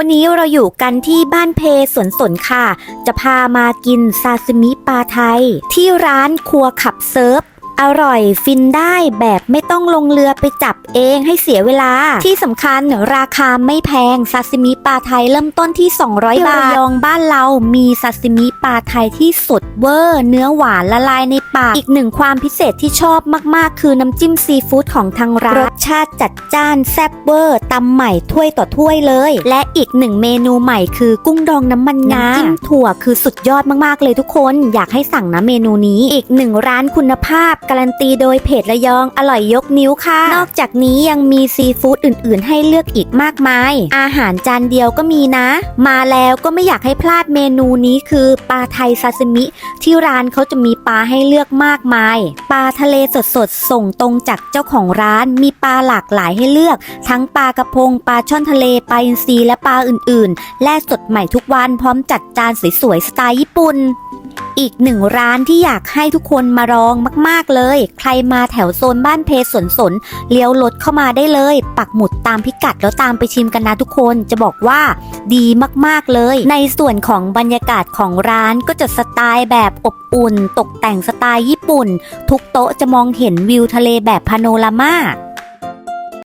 วันนี้เราอยู่กันที่บ้านเพสวนสนค่ะ จะพามากินซาซิมิปลาไทย ที่ร้านครัวขับเซิร์ฟ อร่อยฟินได้แบบไม่ต้องลงเรือไปจับเองให้เสียเวลา ที่สำคัญราคาไม่แพงซาซิมิปลาไทยเริ่มต้นที่ 200 บาทยองบ้านเรามีซาซิมิปลาไทยที่สดเวอร์ เนื้อหวานละลายในปาก อีกหนึ่งความพิเศษที่ชอบมากๆ คือน้ำจิ้มซีฟู้ดของทางร้านรสชาติจัดจ้านแซ่บเวอร์ตำใหม่ถ้วยต่อถ้วยเลย และอีกหนึ่งเมนูใหม่คือกุ้งดองน้ำมันงาจิ้มถั่วคือสุดยอดมากๆเลยทุกคน อยากให้สั่งนะเมนูนี้ อีกหนึ่งร้านคุณภาพการันตีโดยเพจระยองอร่อยยกนิ้วค่ะ นอกจากนี้ยังมีซีฟู้ดอื่น ๆ ให้เลือกอีกมากมาย อาหารจานเดียวก็มีนะ มาแล้วก็ไม่อยากให้พลาดเมนูนี้คือปลาไทยซาซิมิ ที่ร้านเขาจะมีปลาให้เลือกมากมาย ปลาทะเลสดๆ ส่งตรงจากเจ้าของร้านมีปลาหลากหลายให้เลือก ทั้งปลากระพงปลาช่อนทะเลปลาอินทรีและปลาอื่นๆ แล่สดใหม่ทุกวันพร้อมจัดจานสวยๆสไตล์ญี่ปุ่น อีกหนึ่งร้านที่อยากให้ทุกคนมาลองมาก ๆ เลย ใครมาแถวโซนบ้านเพสวนสนเลี้ยวรถเข้ามาได้เลย ปักหมุดตามพิกัดแล้วตามไปชิมกันนะทุกคนจะบอกว่าดีมาก ๆ เลย ในส่วนของบรรยากาศของร้านก็จะสไตล์แบบอบอุ่น ตกแต่งสไตล์ญี่ปุ่น ทุกโต๊ะจะมองเห็นวิวทะเลแบบพาโนรามา